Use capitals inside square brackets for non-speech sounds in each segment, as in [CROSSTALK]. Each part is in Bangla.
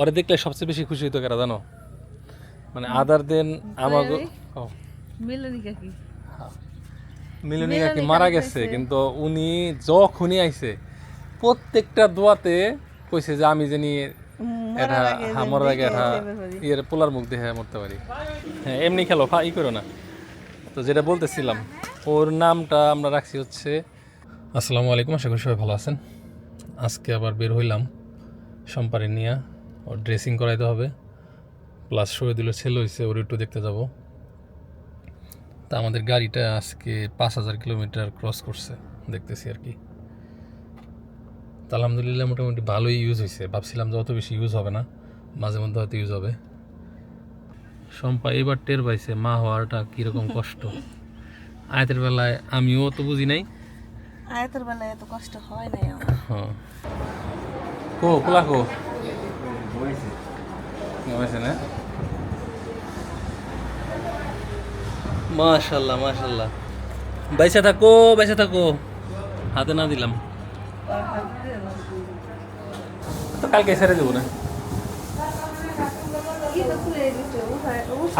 ওরে দেখলে সবচেয়ে বেশি খুশি হইতো কেরা জানো? মানে আদার দেন আমাগো মিলনিকা কি? মিলনী কাকি মারা গেছে কিন্তু উনি যখনই আইছে প্রত্যেকটা দোয়াতে কইছে যে আমি জানি এটা হ্যাঁ মরার আগে এটা ইয়ের পোলার মুখ দেখে মরতে পারি। হ্যাঁ এমনি খেলো ফা ই করো না। তো যেটা বলতেছিলাম ওর নামটা আমরা রাখছি হচ্ছে আসসালামু আলাইকুম আশা করি সবাই ভালো আছেন। আজকে আবার বের হইলাম সম্পারি নিয়ে। ওর ড্রেসিং করাইতে হবে। প্লাস শহীদুলের ছেলে হয়েছে ওর একটু দেখতে যাব। তা আমাদের গাড়িটা আজকে পাঁচ হাজার কিলোমিটার ক্রস করছে দেখতেছি আর কি। তা আলহামদুলিল্লাহ মোটামুটি ভালোই ইউজ হয়েছে ভাবছিলাম যে অত বেশি ইউজ হবে না মাঝে মধ্যে হয়তো ইউজ হবে। শম্পা এবার টের পাইছে মা হওয়াটা কীরকম কষ্ট। [LAUGHS] আয়তের বেলায় আমিও তো বুঝি নাই। আয়তের বেলায় এত কষ্ট হয় না হ্যাঁ কো কোলা কো। ঘুমাইছে না মাশাল্লাহ মাশাল্লাহ। বাইসা থাকো বাইসা থাকো। হাতে না দিলাম। তো কালকে ছেড়ে দেবো না?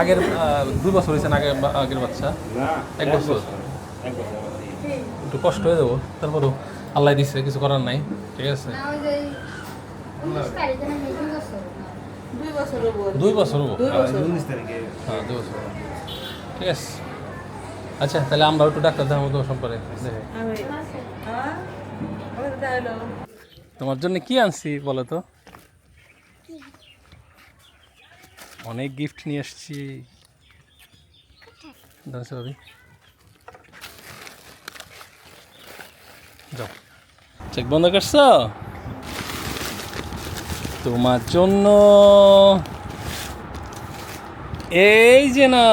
আগের দুই বছর হয়েছে না আগের বাচ্চা? এক বছর। একটু কষ্ট হয়ে যাব। তারপরও আল্লাহ দিচ্ছে কিছু করার নাই। ঠিক আছে? দুই বছর হব দুই বছর হব? দুই বছর। হ্যাঁ দুই বছর ঠিক আছে। আচ্ছা তাহলে আমরা একটু ডাক্তার দেখাবো তো সম্পর্কে। হ্যাঁ? তোমার জন্য কি আনছি বলো তো? অনেক গিফট নিয়ে এসছি। ভাবি। যাও। চেক বন্ধ করছ? তোমার জন্য। এই যে না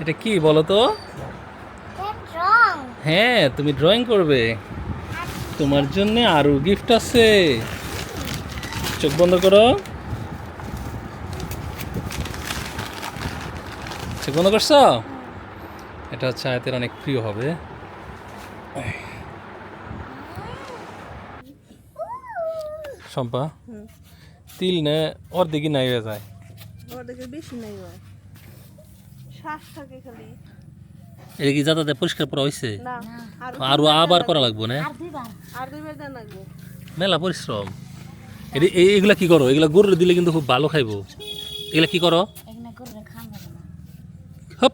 এটা কি বলো তো? হ্যাঁ তুমি ড্রয়িং করবে। তোমার জন্য আরও গিফট আছে। চোখ বন্ধ করো। চোখ বন্ধ করছ? এটা হচ্ছে আয়তের অনেক প্রিয় হবে। শম্পা। তিল নে অর্ধেকই নাই হয়ে যায়। ওদেরকে বেশি নাই হয়। শ্বাস থাকে খালি। এটা কি যাতে পরিষ্কার করা হয়েছে না। আর আরও আবার করা লাগবো। না? আর দুইবার। দেন লাগবে। মেলা পরিশ্রম। এটি এই- এগুলা কি করো? এগুলা গরুর দিলে কিন্তু খুব ভালো খাইবো। এগুলা কি করো? হপ।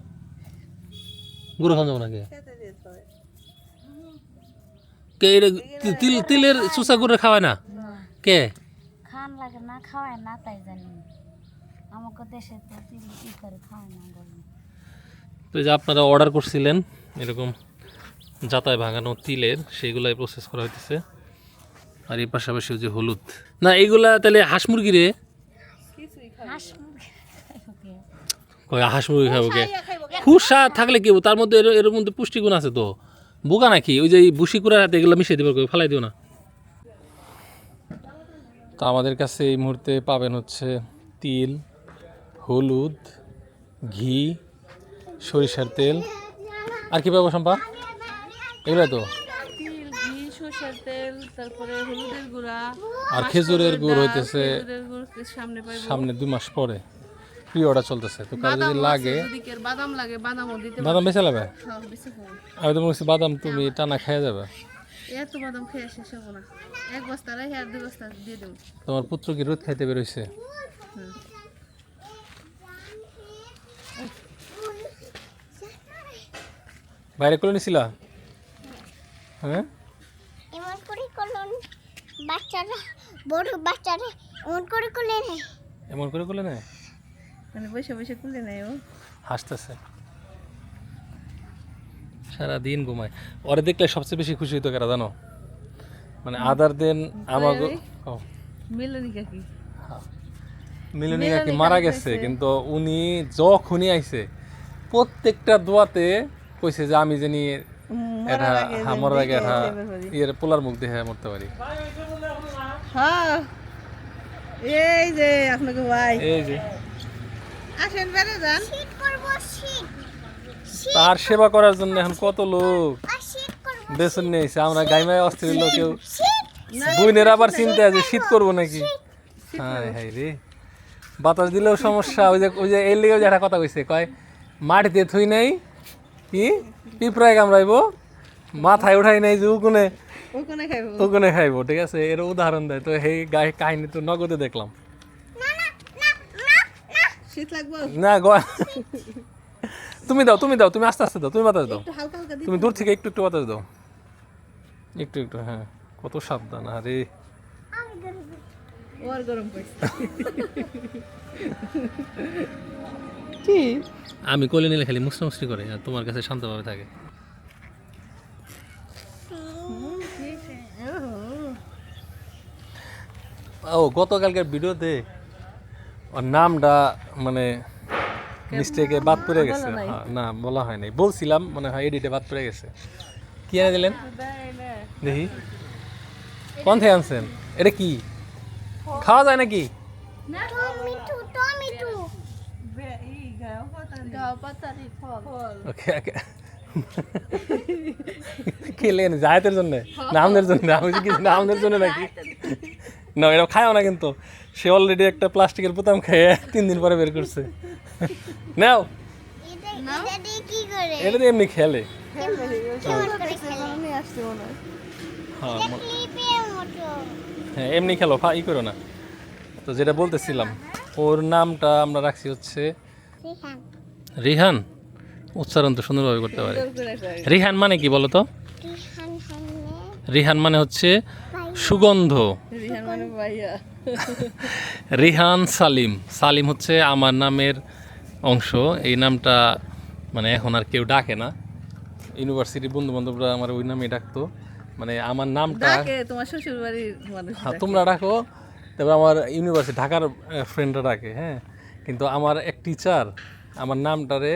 গরু খাওয়া যাব নাকি হয় তিলের চুষা গরু খাওয়ায় না? কে? খান লাগে না খাওয়ায় না তাই জানি। আমাকে দেশে তো ই করে খাওয়ায় না বলে তো যে আপনারা অর্ডার করছিলেন এরকম যাতায় ভাঙানো তিলের সেইগুলাই প্রসেস করা হইতেছে। আর এর পাশাপাশি যে হলুদ। না এগুলা তাহলে হাঁস মুরগি রে? হাঁস মুরগি কয় হাঁস মুরগি খাব কে? খুশা থাকলে কি? তার মধ্যে এর মধ্যে পুষ্টিগুণ আছে তো। বোকা নাকি? ওই যে এই বুসি কুড়ার হাতে এগুলো মিশিয়ে দেবে ফেলাই দিও না। তো আমাদের কাছে এই মুহূর্তে পাবেন হচ্ছে তিল হলুদ ঘি সরিষার তেল। আর কি পাবো সম্পা এগুলো তো। আর খেজুরের গুড় হইতেছে সামনে দুই মাস পরে। প্রি অর্ডার চলতেছে তো কারও যদি লাগে বাদাম লাগে বাদামও দিতে বাদাম পারো বেশি খাব আমি তো হচ্ছে বাদাম তুমি টানা খেয়ে যাবে। এত বাদাম খেয়ে শেষ হব না। এক বস্তা রেখে আর দুই বস্তা দিয়ে দেবো। তোমার পুত্র কি রোদ খাইতে বেরোইছে? বাইরে করে নিছিলা? হ্যাঁ? এমন করে বাচ্চারা বড় বাচ্চারা এমন করে এমন করে করলে না মানে বসে বসে খুলে নেয় ও। হাসতেছে। সারাদিন ঘুমায়। ওরে দেখলে সবচেয়ে বেশি খুশি হইতো কেরা জানো? মানে আদার দেন আমাকে ও, মিলনিকা কি? মিলনী কাকি মারা গেছে কিন্তু উনি যখনই আইছে প্রত্যেকটা দোয়াতে কইছে যে আমি জানি এটা হ্যাঁ মরার আগে এটা ইয়ের পোলার মুখ দেখে মরতে পারি। হ্যাঁ। এই যে আপনাকে ভাই। এই যে। আসেন বেড়ে যান। শীত করব শীত। তার সেবা করার জন্য এখন কত লোক? আর শীত করব বেসন নিয়েছে আমরা গাইমায় অস্থির লোকেও। বইনের আবার চিন্তা আছে শীত করব নাকি? হ্যাঁ হাই রে। বাতাস দিলেও সমস্যা ওই যে ওই যে এর লিগেও যে একটা কথা কইছে কয় মাটিতে থুই নাই কি? পিঁপড়ায় কামড়াইবো মাথায় উঠাই নাই যে উকুনে উকুনে খাইবো। ঠিক আছে? এর উদাহরণ দেয় তো সেই গায়ে কাহিনী তো নগদে দেখলাম। না গ- তুমি দাও তুমি দাও তুমি আস্তে আস্তে দাও তুমি বাতাস দাও। একটু হালকা হালকা তুমি দূর থেকে একটু একটু বাতাস দাও। একটু একটু হ্যাঁ। কত সাবধান আরে। কি? আমি কোলে নিলে খালি মুসরা মুসরি করে আর তোমার কাছে শান্তভাবে থাকে। ও গতকালকের ভিডিওতে ওর নামটা মানে মিস্টেকে বাদ পড়ে গেছে। হ্যাঁ, না বলা হয় নাই। বলছিলাম মনে হয় এডিটে বাদ পড়ে গেছে। কি এনে দিলেন? দেখি। কোন থেকে আনছেন? এটা কি? খাওয়া যায় নাকি? খেলেন জায়তের জন্য? নামদের জন্য? আমি কি নামদের জন্য নাকি? না এটা খায়ও না কিন্তু। সে অলরেডি একটা প্লাস্টিকের বোতাম খেয়ে তিন দিন পরে বের করছে। নাও। এটা দিয়ে এমনি খেলে। হয় হ্যাঁ এমনি খেলো ফা ই করো না। তো যেটা বলতেছিলাম ওর নামটা আমরা রাখছি হচ্ছে রিহান। রিহান? উচ্চারণ তো সুন্দরভাবে করতে পারে। রিহান মানে কি বলো তো? রিহান মানে হচ্ছে সুগন্ধ। রিহান মানে ভাইয়া। রিহান সালিম। সালিম হচ্ছে আমার নামের অংশ। এই নামটা মানে এখন আর কেউ ডাকে না। ইউনিভার্সিটির বন্ধু বান্ধবরা আমার ওই নামে ডাকতো। মানে আমার নামটা ডাকে তোমার শ্বশুর বাড়ির মানুষ হ্যাঁ তোমরা ডাকো। তারপর আমার ইউনিভার্সিটি ঢাকার ফ্রেন্ডরা ডাকে হ্যাঁ। কিন্তু আমার এক টিচার আমার নামটারে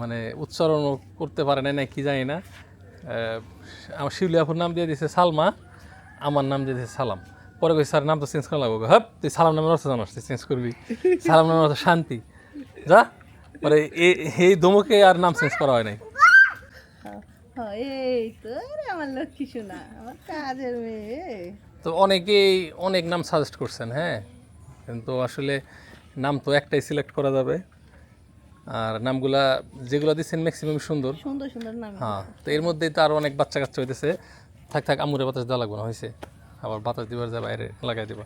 মানে উচ্চারণ করতে পারে না না কি জানি না। আমার শিউলিয়াপুর নাম দিয়ে দিয়েছে সালমা। আমার নাম দিয়ে দিয়েছে সালাম। পরে কই স্যার নাম তো চেঞ্জ করা লাগবে। হ্যাঁ তুই সালাম নামের অর্থ জানাস তুই চেঞ্জ করবি। সালাম নামের অর্থ শান্তি। যা পরে এই- দমকে আর নাম চেঞ্জ করা হয় নাই। তো অনেকেই অনেক নাম সাজেস্ট করছেন হ্যাঁ? কিন্তু আসলে নাম তো একটাই সিলেক্ট করা যাবে। আর নামগুলা যেগুলো দিচ্ছেন ম্যাক্সিমাম সুন্দর। সুন্দর সুন্দর নাম। হ্যাঁ তো এর মধ্যেই তো আরও অনেক বাচ্চা কাচ্চা হইতেছে। থাক থাক আমুরে বাতাস দেওয়া লাগবে না হয়েছে আবার বাতাস দিবার যা বাইরে লাগাই দিবা।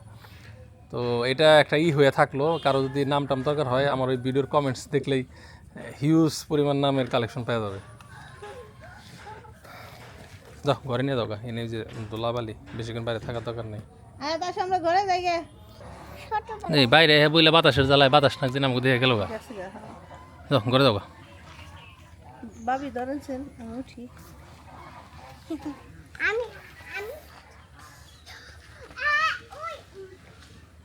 তো এটা একটা ই হয়ে থাকল কারও যদি নাম টাম দরকার হয় আমার ওই ভিডিওর কমেন্টস দেখলেই হিউজ পরিমাণ নামের কালেকশন পাওয়া যাবে। যাও ঘরে নিয়ে যাও এনে যে দোলাবালি বেশিক্ষণ বাইরে থাকার দরকার নেই। এই বাইরে হ্যাঁ বইলে বাতাসের জ্বালায় বাতাস নাক দিন আমাকে দেখে গেল গা। হ্যাঁ। যাও ঘরে যাও বাবি ধরেছেন আমি উঠি আমি